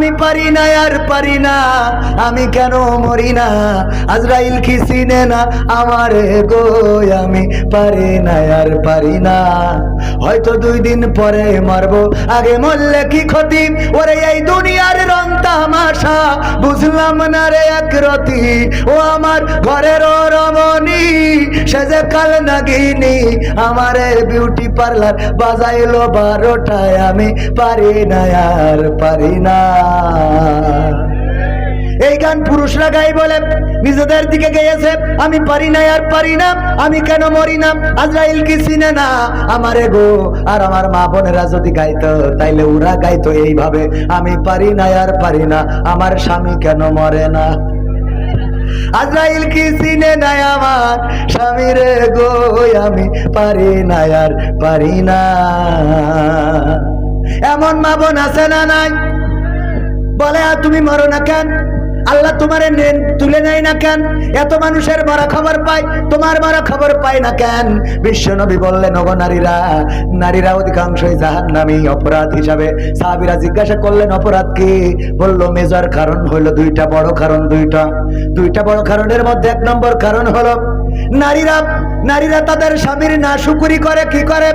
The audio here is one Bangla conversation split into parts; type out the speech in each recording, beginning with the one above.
আমি পারি না আর পারি না। আমি কেন মরি না? আজরাইল কি চিনে না? আমার গো আমি পারি না আর পারি না। হয়তো দুই দিন পরে মারবো। আগে মরলে কি ক্ষতি? ওরে এই দুনিয়ার রং তামাশা। বুঝলাম না রে এক রতি। ও আমার ঘরের রমণী। সে যে কাল নাগিনি। আমারে বিউটি পার্লার বাজাইলো বারোটায়। আমি পারি না আর পারি না। এই গান পুরুষরা গাই বলে, নিজেদের দিকে গেয়েছে। আমি পারি না আর পারি না, আমি কেন মরি না? আজরাইল কি চিনে না আমারে গো? আর আমার মা বোনেরা যদি গাইতো, তাইলে ওরা গাইতো এইভাবে, আমি পারি না আর পারি না, আমার স্বামী কেন মরে না? আজরাইল কি চিনে নাই আমার স্বামীর গো? আমি পারি না আর পারি না। এমন মা বোন আছে না নাই? বলে তুমি মরো না কেন? আল্লাহ তোমারে তুলে নেয় না কেন? এত মানুষের মরা খবর পায়, তোমার মরা খবর পায় না কেন? বিশ্ব নবী বললেন, ওগো নারীরা নারীরা অধিকাংশই জাহান নামি অপরাধ হিসাবে। সাহাবিরা জিজ্ঞাসা করলেন, অপরাধ কি? বলল, মেজর কারণ হলো দুইটা, বড় কারণ দুইটা। দুইটা বড় কারণের মধ্যে এক নম্বর কারণ হলো, নারীরা নারীরা তাদের স্বামীর না শুকুরি করে, কি করে?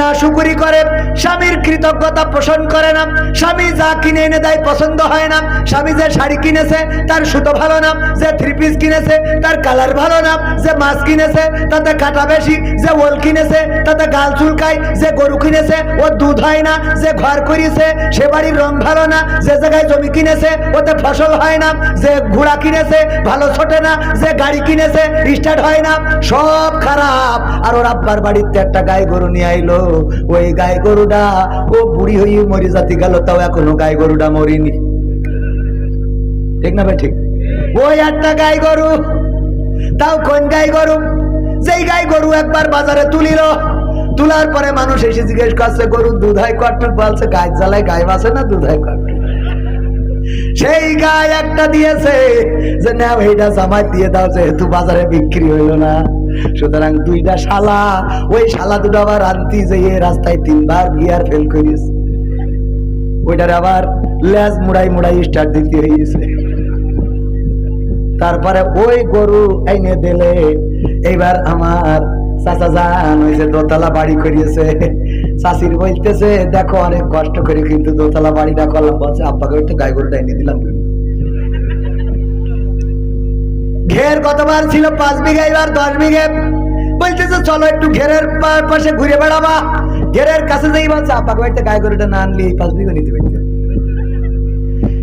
না শুকুরি করে, স্বামীর কৃতজ্ঞতা পোষণ করে না, স্বামী যা কিনে এনে দেয় পছন্দ হয় না, স্বামী যে শাড়ি কিনেছে তার সুতো ভালো না, যে থ্রি পিস কিনেছে তার কালার ভালো না, যে মাছ কিনেছে তাতে কাটা বেশি, যে ওল কিনেছে তাতে গাল চুলকায়, যে গরু কিনেছে ও দুধ হয় না, যে ঘর করিয়েছে সে বাড়ির রং ভালো না, যে জায়গায় জমি কিনেছে ওতে ফসল হয় না, যে ঘোড়া কিনেছে ভালো ছোটে না, যে গাড়ি কিনেছে স্টার্ট হয় না, সব খারাপ। আর ওর আব্বার বাড়িতে একটা গাই গরু নিয়ে আইলো ওই গাই গরুটা ও বুড়ি হয়ে মরি জাতি গেল, তাও এখনও গাই গরুটা মরিনি। ঠিক না ভাই, ঠিক? ওই একটা গাই গরু, তাও কোন গাই গরু? যেই গাই গরু একবার বাজারে তুলিল। তোলার পরে মানুষ এসে জিজ্ঞেস করছে, গরু দুধ হয় কটন বলছে গাছ জ্বালায় গায়ে বাসে না দুধ হয় কটুক সেই গায়ে একটা দিয়েছে যে, নাও এইটা জামাই দিয়ে দাও, যেহেতু বাজারে বিক্রি হইল না। সুতরাং দুইটা শালা, ওই শালা দুটো আবার আনতি যে রাস্তায় তিনবার গিয়ার ফেল করিস। ওইটার আবার লেজ মুড়াই মুড়াই স্টার্ট দিতে হয়েছে তারপরে ওই গরু এনে দিলে, এইবার আমার চাচা যান ওই যে দোতলা বাড়ি করিয়েছে চাষির বলতেছে, দেখো, অনেক কষ্ট করে কিন্তু দোতলা বাড়িটা করলাম। বলছে, আব্বাকে একটু গাই গরুটা এনে দিলাম। ঘের কতবার ছিল? পাঁচ বিঘা, এবার দশ বিঘে। বলতেছে, চলো একটু ঘেরের পাশে ঘুরে বেড়াবা। ঘেরের কাছে যাই বলছে, আব্বাকে বাড়িতে গাই গরুটা না আনলি পাঁচ বিঘা নিতে পারতে।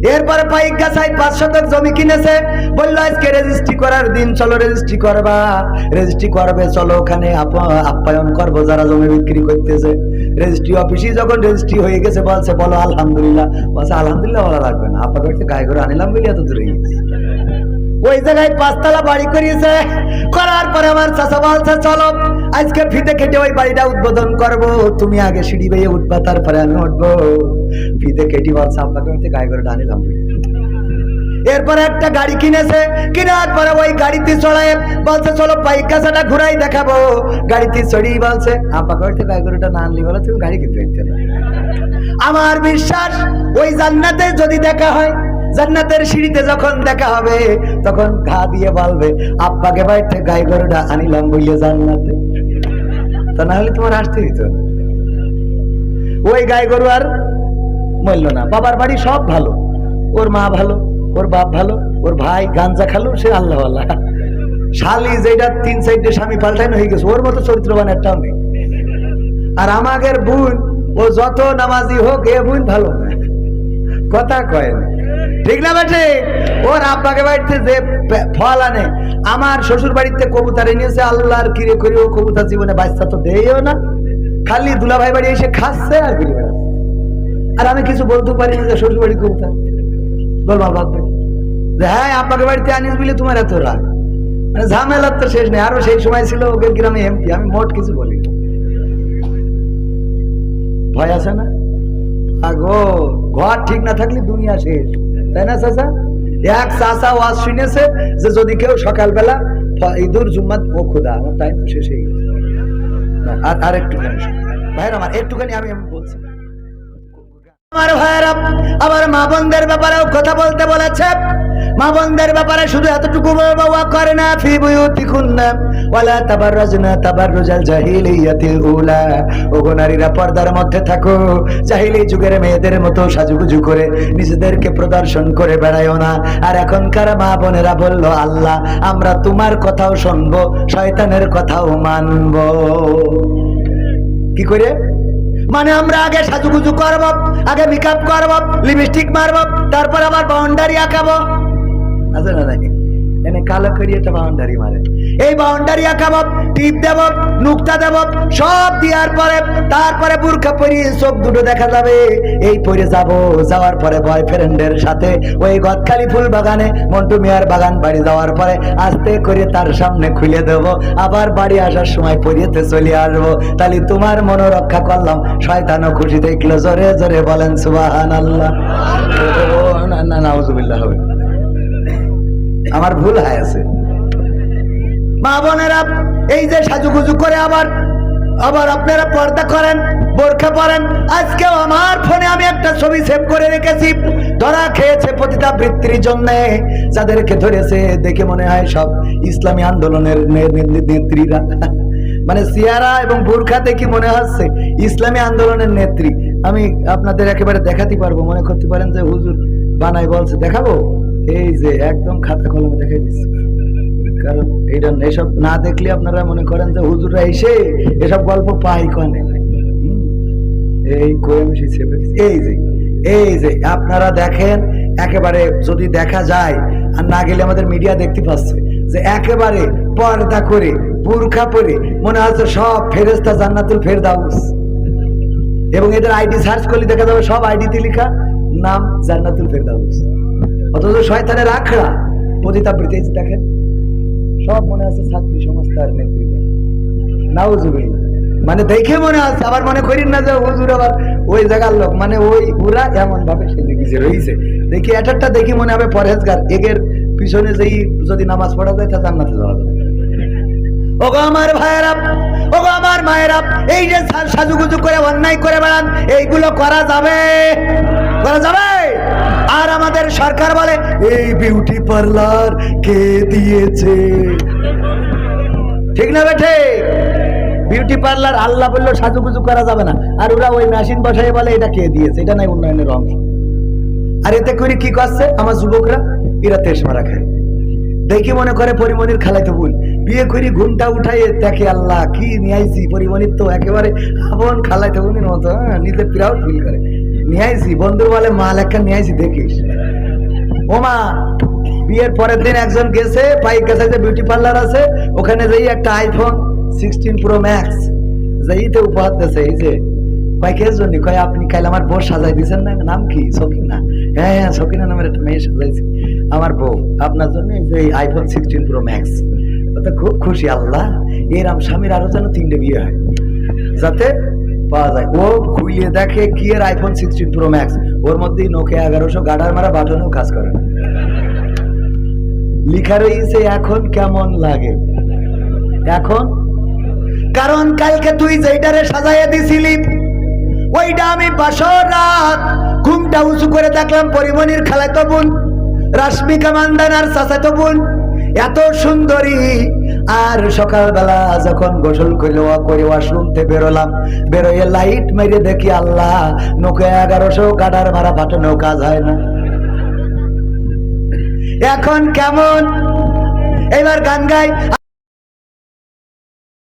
এরপরে পাইক গাছাই পাঁচ শতক জমি কিনেছে। বলল, আজকে রেজিস্ট্রি করার দিন, চলো রেজিস্ট্রি করবা। রেজিস্ট্রি করবে, চলো ওখানে আপ- আপ্যায়ন করব যারা জমি বিক্রি করতেছে। রেজিস্ট্রি অফিসে যখন রেজিস্ট্রি হয়ে গেছে বলছে, বলো আলহামদুলিল্লাহ। বলছে, আলহামদুলিল্লাহ বলা লাগবে না। আপনার বাড়িতে গায়ে করে আনিলাম বলে এত দূরে ওই জায়গায় পাঁচতলা বাড়ি করিয়েছে। করার পরে আমার চাষা বলছে, চলো, আজকে ফিতে খেটে ওই বাড়িটা উদ্বোধন করব। তুমি আগে সিঁড়ি বেয়ে উঠবা, তারপরে আমি উঠবো। ফিতে কেটে বলছে আপনাকে গায়ে করে টানিলাম এরপরে একটা গাড়ি কিনেছে, কেনার পরে ওই গাড়িতে চড়ায় বলছে, চলো বাইক কাছাটা ঘুরাই দেখাবো। গাড়িতে চড়ি বলছে হইতে গায়ে গরুটা না আনলি বলে, তুমি গাড়ি কিনতে আমার বিশ্বাস, ওই জান্নাতে যদি দেখা হয়, জান্নাতের সিঁড়িতে যখন দেখা হবে, তখন ঘা দিয়ে বলবে, আব্বাকে বাড়িতে গাই গরুটা আনিলাম বইয়ে জান্নাতে। তা না হলে তোমার আসতে দিত না। ওই গাই গরু আর মরল না। বাবার বাড়ি সব ভালো, ওর মা ভালো। ওর বাপ ভালো, ওর ভাই গাঞ্জা খালো, সে আল্লাহ আল্লাহ শালি যেটা তিন সাইডে স্বামী পাল্টানো হয়ে গেছে, ওর মতো চরিত্রবান একটাও নেই। আর আমাদের বোন, ও যত নামাজি হোক, এ বোন ভালো কথা কয় ঠিক না বেটে ওর আব্বাকে বাড়িতে যে ফল আনে, আমার শ্বশুর বাড়িতে কবুতর এনেছে, আল্লাহর কিরে করে ও কবুতর জীবনে বাচ্চা তো দেয়ও না। খালি দুলাভাই বাড়ি এসে খাচ্ছে আর আর আমি কিছু বলতে পারি না যে শ্বশুর বাড়ি কবুতর। বল বাবা যে হ্যাঁ বাড়িতে আনিস বলে তোমার এত রাগ। মানে ঝামেলার তো শেষ নেই। আরও সেই সময় ছিল গ্রামে এমপি। আমি মোট কিছু বলি ভয় আছে না? আগো, ঘর ঠিক না থাকলে দুনিয়া শেষ। তাই না, চাচা? এক চাচা ওয়াজ শুনেছে যে, যদি কেউ সকালবেলা ঈদুর জুম্মাত ও খুদা, আমার টাইম শেষ হয়ে গেছে। আর আর একটুখানি ভাইয়ের আমার একটুখানি আমি বলছি। আমার ভাইয়েরা, আমার মা বোনদের ব্যাপারেও কথা বলতে বলেছে। মা বোনদের ব্যাপারে শুধু এতটুকু বাবা করে না ফি বুয়ুতিকুন্না ওয়ালা তাবাররাজনা তাবাররুজাল জাহিলিয়াতিল উলা। নারীরা, পর্দার মধ্যে থাকো। জাহিলি যুগের মেয়েদের মতো সাজুগুজু করে নিজেদেরকে প্রদর্শন করে বেড়ায়ও না। আর এখনকার মা বোনেরা বলল, আল্লাহ, আমরা তোমার কথাও শুনব, শয়তানের কথাও মানবো। কি করে? মানে আমরা আগে সাজুগুজু করব, আগে মেকআপ করব লিপস্টিক মারব, তারপর আবার বাউন্ডারি আঁকাবো। আছে না এনে কালো করি একটা বাউন্ডারি মারে। এই বাউন্ডারি আঁকাবো টিপ দেব নুকতা দেব সব দেওয়ার পরে তারপরে বুরখা পরিয়ে চোখ দুটো দেখা যাবে। এই পরে যাব যাওয়ার পরে বয়ফ্রেন্ডের সাথে ওই গদখালি ফুল বাগানে মন্টু মিয়ার বাগান বাড়ি যাওয়ার পরে আস্তে করে তার সামনে খুলে দেব। আবার বাড়ি আসার সময় পরিয়েতে চলে আসব। তাহলে তোমার মনে রক্ষা করলাম শয়তানও খুশি দেখল জোরে জোরে বলেন সুবাহান আল্লাহ। না না নাউজুবিল্লাহ হবে আমার ভুল হয়ে আছে। মা বোনেরা, এই যে সাজুগুজু করে আবার আবার আপনারা পর্দা করেন, বোরখা পরেন, আজকেও আমার ফোনে আমি একটা ছবি সেভ করে রেখেছি। ধরা খেয়েছে পতিতা বৃত্তির জন্য যাদেরকে ধরেছে দেখে মনে হয় সব ইসলামী আন্দোলনের নেত্রীরা। মানে সিয়ারা এবং বোরখা দেখি মনে হচ্ছে? ইসলামী আন্দোলনের নেত্রী। আমি আপনাদের একেবারে দেখাতে পারব, মনে করতে পারেন যে হুজুর বানাই বলছে, দেখাবো? এই যে একদম খাতা কলমে দেখাই দিচ্ছে। কারণ এইটা এসব না দেখলে আপনারা মনে করেন যে হুজুররা এসে এসব গল্প পাই কনে। এই কোয়েমসি এই যে এই যে, আপনারা দেখেন, একেবারে যদি দেখা যায়, আর না গেলে আমাদের মিডিয়া দেখতে পাচ্ছে, যে একেবারে পর্দা করে, বুরখা পরে মনে হচ্ছে সব ফেরেস্তা জান্নাতুল ফেরদাউস। এবং এদের আইডি সার্চ করলে দেখা যাবে সব আইডিতে লেখা, নাম জান্নাতুল ফেরদাউস। অথচ শয়তানের আখড়া। পতিতাবৃত্তি দেখেন। সব মনে আছে ছাত্রী সংস্থার নেতৃত্ব। নাউজুবিল্লাহ। মানে দেখে মনে আছে, আবার মনে করি না যে হুজুর আবার ওই জায়গার লোক। মানে ওই পুরা এমন ভাবে সেজে গেছে রয়েছে। দেখি এটারটা দেখি মনে হবে পরহেজগার। এগের পিছনে যেই যদি নামাজ পড়া যায়, তা জান্নাতে যাওয়া যাবে ওগো আমার ভাইয়েরা ওগো আমার মায়েরা এই যে সাজুগুজু করে, অন্যায় করে বেড়ান, এইগুলো করা যাবে? করা যাবে? আর আমাদের সরকার বলে এই বিউটি পার্লার কে দিয়েছে? ঠিক না বেঠে? বিউটি পার্লার আল্লাহ বলল সাজুগুজু করা যাবে না। আর ওরা ওই মেশিন বসাই বলে এটা কে দিয়েছে? এটা নাই উন্নয়নের অংশ। আর এতে করে কি করছে? আমার যুবকরা এরা তেস মারা খায়। দেখি মনে করে পরিমণির খালাইতে ভুল। বিয়ে করি ঘুমটা উঠাই দেখে আল্লাহ কি নিয়াইছি পরিমণির তো একেবারে আপন খালাইতে বোনের মতো হ্যাঁ, নিজে প্রাউড ফিল করে। নিয়াইছি বন্ধু বলে মাল একটা নিয়াইছি দেখিস। ও মা বিয়ের পরের দিন একজন গেছে পাইক গেছে বিউটি পার্লার আছে, ওখানে যেই একটা আইফোন সিক্সটিন প্রো ম্যাক্স যেইতে উপহার দিয়েছে, এই যে, কয় জন্য? কয়, আপনি কাল আমার বউ সাজাই দিয়েছেন না? নাম কি? সকিনা। হ্যাঁ হ্যাঁ সকিনা নামের একটা মেয়ে সাজাইছি। আমার বউ, আপনার জন্য এই যে আইফোন সিক্সটিন প্রো ম্যাক্স তো খুব খুশি, আল্লাহ। এরম স্বামীর আরও যেন তিনটে বিয়ে হয়। যাতে পাওয়া যায় ও খুইলে দেখে কি এর আইফোন সিক্সটিন প্রো ম্যাক্স ওর মধ্যে নোকিয়া এগারোশো গাডার মারা বাটনেও কাজ করে। লিখা রয়েছে এখন কেমন লাগে? এখন? কারণ কালকে তুই যেইটারে সাজাইয়া দিছিলি, ওইটা আমি বাসর রাত ঘুমটা উঁচু করে দেখলাম পরিমণির খেলায় তো বোন, রাশ্মিকা মান্দানার চাচাতো বোন। এত সুন্দরী আর সকালবেলা যখন গোসল করে করে শুনতে বেরোলাম, বেরোয় লাইট মেরে দেখি আল্লাহ, নৌকে এগারোশো গাডার মারা ফাটানো কাজ হয় না। এখন কেমন? এবার গান গাই।